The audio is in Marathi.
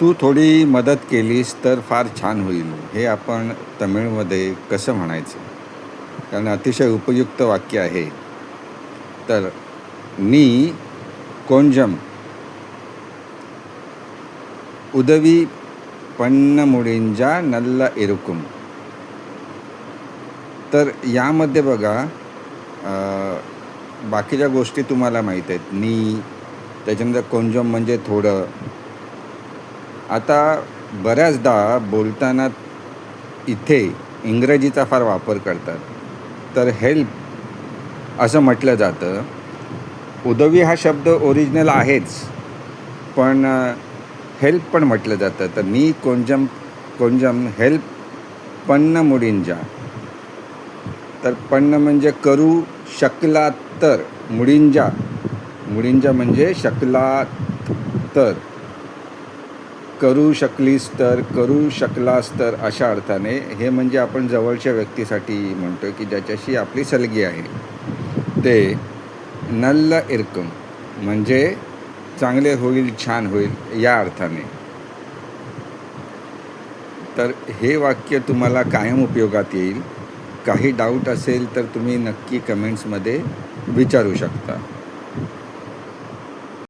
तू थोडी मदत केलीस तर फार छान होईल. हे आपण तमिळमध्ये कसं म्हणायचं? कारण अतिशय उपयुक्त वाक्य आहे. तर नी कोंजम. उदवी पन्न मुडींजा नल्ला इरुकुम. तर यामध्ये बघा बाकीच्या गोष्टी तुम्हाला माहीत आहेत. नी त्याच्यानंतर कोंजम म्हणजे थोडं आता बऱ्याचदा बोलताना इथे इंग्रजीचा फार वापर करतात. तर हेल्प असं म्हटलं जातं. उदवी हा शब्द ओरिजिनल आहेच पण हेल्प पण म्हटलं जातं. तर मी कोंजम कोंजम हेल्प पन्न मुडींजा. तर पन्न म्हणजे करू शकला तर मुडींजा. मुडींजा म्हणजे शकला तर करू शकलीस तर करू शकलास तर अशा अर्थाने हे म्हणजे आपण जवळच्या व्यक्तीसाठी म्हणतो की ज्याच्याशी आपली सलगी आहे. ते नल्ल इरकम म्हणजे चांगले होईल छान होईल या अर्थाने. तर हे वाक्य तुम्हाला कायम उपयोगात येईल. काही डाऊट असेल तर तुम्ही नक्की कमेंट्समध्ये विचारू शकता.